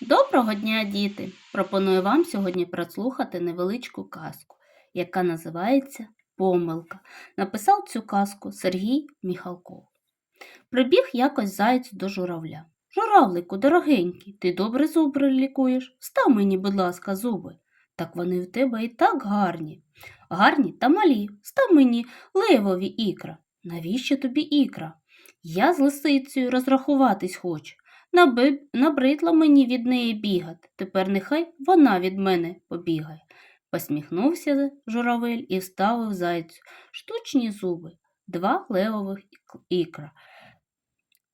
Доброго дня, діти! Пропоную вам сьогодні прослухати невеличку казку, яка називається Помилка. Написав цю казку Сергій Міхалков. Прибіг якось заєць до журавля. Журавлику, дорогенький, ти добре зуби лікуєш. Встав мені, будь ласка, зуби. Так вони в тебе і так гарні. Гарні та малі. Став мені левові ікра. Навіщо тобі ікра? Я з лисицею розрахуватись хочу. Набридло мені від неї бігати. Тепер нехай вона від мене побігає. Посміхнувся журавель і вставив зайцю штучні зуби, два левових ікра.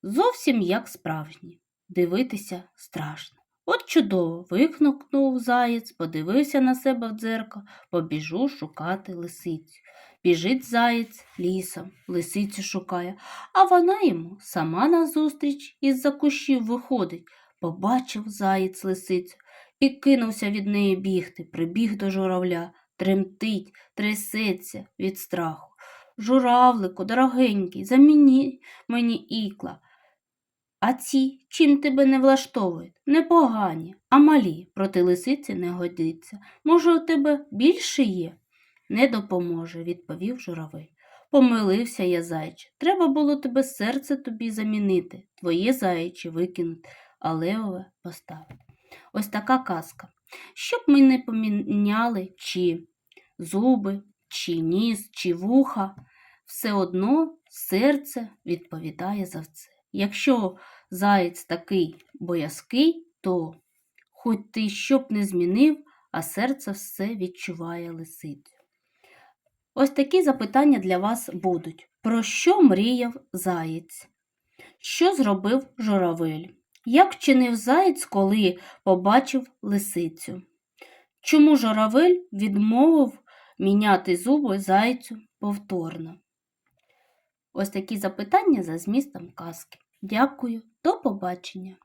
Зовсім як справжні. Дивитися страшно. От чудово, викнув заєць, подивився на себе в дзеркало, побіжу шукати лисицю. Біжить заєць лісом, лисицю шукає, а вона йому сама назустріч із-за кущів виходить. Побачив заєць лисицю і кинувся від неї бігти, прибіг до журавля, тремтить, трясеться від страху. Журавлику, дорогенький, заміні мені ікла. А ці чим тебе не влаштовують? Непогані, а малі проти лисиці не годиться. Може, у тебе більше є? Не допоможе, відповів журавель. Помилився я, зайче. Треба було тебе серце тобі замінити, твоє заяче викинути, а левове поставити. Ось така казка. Щоб ми не поміняли чи зуби, чи ніс, чи вуха, все одно серце відповідає за це. Якщо заєць такий боязкий, то хоч ти щоб не змінив, а серце все відчуває лисицю. Ось такі запитання для вас будуть. Про що мріяв заєць? Що зробив журавель? Як вчинив заєць, коли побачив лисицю? Чому журавель відмовив міняти зуби зайцю повторно? Ось такі запитання за змістом казки. Дякую, до побачення!